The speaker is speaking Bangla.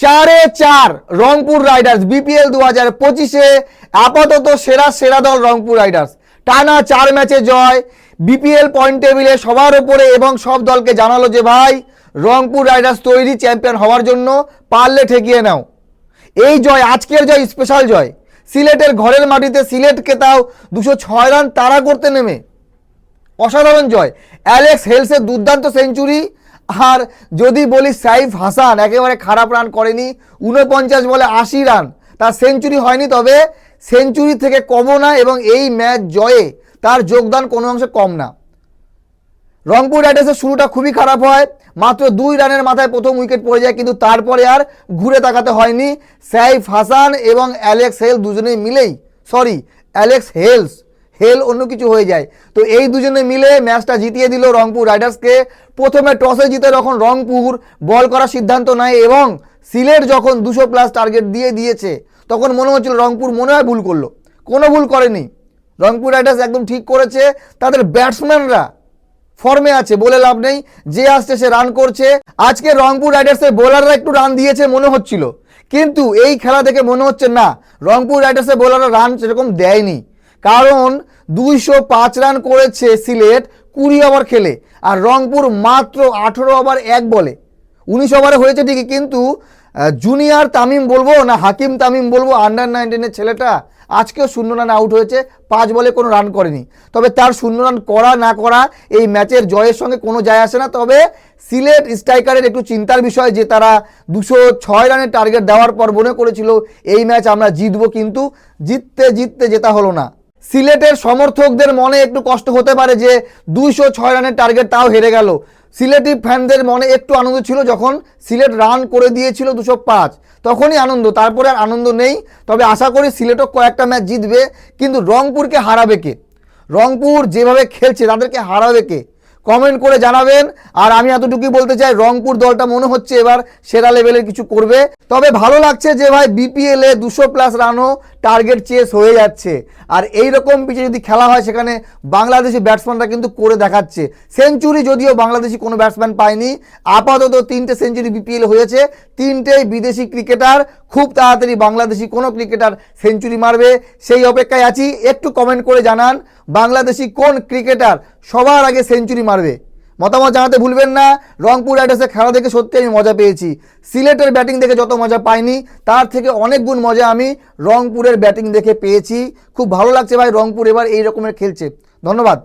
চারে চার রংপুর রাইডার্স, বিপিএল দু হাজার পঁচিশে আপাতত সেরা সেরা দল রংপুর রাইডার্স। টানা চার ম্যাচে জয়, বিপিএল পয়েন্ট টেবিলে সবার উপরে এবং সব দলকে জানালো যে, ভাই, রংপুর রাইডার্স তৈরি চ্যাম্পিয়ন হওয়ার জন্য পারলে ঠেকিয়ে নাও। এই জয়, আজকের জয় স্পেশাল জয়। সিলেটের ঘরের মাটিতে সিলেটকে তাও দুশো ছয় রান তাড়া করতে নেমে। অসাধারণ জয়। অ্যালেক্স হেলসের দুর্দান্ত সেঞ্চুরি আর যদি বলি সাইফ হাসান, একেবারে খারাপ রান করেনি উনপঞ্চাশ বলে আশি রান তার সেঞ্চুরি হয়নি তবে সেঞ্চুরি থেকে কমও না এবং এই ম্যাচ জয়ে তার যোগদান কোনো অংশে কম না। রংপুর রাইডার্সের শুরুটা খুবই খারাপ হয়, মাত্র দুই রানের মাথায় প্রথম উইকেট পড়ে যায়, কিন্তু তারপরে আর ঘুরে তাকাতে হয়নি। সাইফ হাসান এবং অ্যালেক্স হেল দুজনেই মিলেই সরি অ্যালেক্স হেলস হেল অন্য কিছু হয়ে যায়। তো এই দুজনে মিলে ম্যাচটা জিতিয়ে দিল রংপুর রাইডার্সকে। প্রথমে টসে জিতে যখন রংপুর বল করার সিদ্ধান্ত নেয় এবং সিলেট যখন দুশো প্লাস টার্গেট দিয়ে দিয়েছে, তখন মনে হচ্ছিল রংপুর মনে হয় ভুল করল। কোনো ভুল করেনি। রংপুর রাইডার্স একদম ঠিক করেছে। তাদের ব্যাটসম্যানরা ফর্মে আছে বলে লাভ নেই। যে আসছে সে রান করছে। আজকে রংপুর রাইডার্সের বোলাররা একটু রান দিয়েছে মনে হচ্ছিল। কিন্তু এই খেলা দেখে মনে হচ্ছে না, রংপুর রাইডার্সের বোলাররা রান সেরকম দেয়নি। কারণ দুইশো পাঁচ রান করেছে সিলেট, কুড়ি ওভার খেলে, আর রংপুর মাত্র আঠেরো ওভার এক বলে। উনিশ ওভারে হয়েছে ঠিকই, কিন্তু জুনিয়র তামিম বলব না হাকিম তামিম বলব আন্ডার নাইনটিনের ছেলেটা আজকেও শূন্য রান আউট হয়েছে, পাঁচ বলে কোনো রান করেনি। তবে তার শূন্য রান করা না করা এই ম্যাচের জয়ের সঙ্গে কোনো যায় আসে না। তবে সিলেট স্ট্রাইকারের একটু চিন্তার বিষয় যে তারা দুশো ছয় রানের টার্গেট দেওয়ার পর মনে করেছিল, এই ম্যাচ আমরা জিতবো, কিন্তু জিততে জিততে জেতা হলো না। সিলেটের সমর্থকদের মনে একটু কষ্ট হতে পারে যে দুইশো ছয় রানের টার্গেট তাও হেরে গেল। সিলেটি ফ্যানদের মনে একটু আনন্দ ছিল যখন সিলেট রান করে দিয়েছিল দুশো পাঁচ। তখনই আনন্দ, তারপরে আর আনন্দ নেই। তবে আশা করি সিলেটও কয়েকটা ম্যাচ জিতবে, কিন্তু রংপুরকে হারাবে কে? রংপুর যেভাবে খেলছে, তাদেরকে হারাবে কে? কমেন্ট করে জানাবেন। আর আমি এতটুকুই বলতে চাই, রংপুর দলটা মনে হচ্ছে এবার সেরা লেভেলের কিছু করবে। তবে ভালো লাগছে যে ভাই বিপিএল দুশো প্লাস রানও টার্গেট চেস হয়ে যাচ্ছে। আর এই রকম পিচে যদি খেলা হয়, সেখানে বাংলাদেশি ব্যাটসম্যানরা কিন্তু করে দেখাচ্ছে। সেঞ্চুরি যদিও বাংলাদেশি কোনো ব্যাটসম্যান পায়নি, আপাতত তিনটে সেঞ্চুরি বিপিএল হয়েছে। তিনটেই বিদেশি ক্রিকেটার খুব তাড়াতাড়ি বাংলাদেশি কোনো ক্রিকেটার সেঞ্চুরি মারবে। সেই অপেক্ষায় আছি, একটু কমেন্ট করে জানান, বাংলাদেশি কোন ক্রিকেটার সবার আগে সেঞ্চুরি মারবে? মতামত জানাতে ভুলবেন না, রংপুর রাইডার্সের খেলা দেখে সত্যি আমি মজা পেয়েছি। সিলেটের ব্যাটিং দেখে যত মজা পাইনি, তার থেকে অনেক গুণ মজা আমি রংপুরের ব্যাটিং দেখে পেয়েছি। খুব ভালো লাগছে ভাই, রংপুর এবার এই রকমের খেলছে। ধন্যবাদ।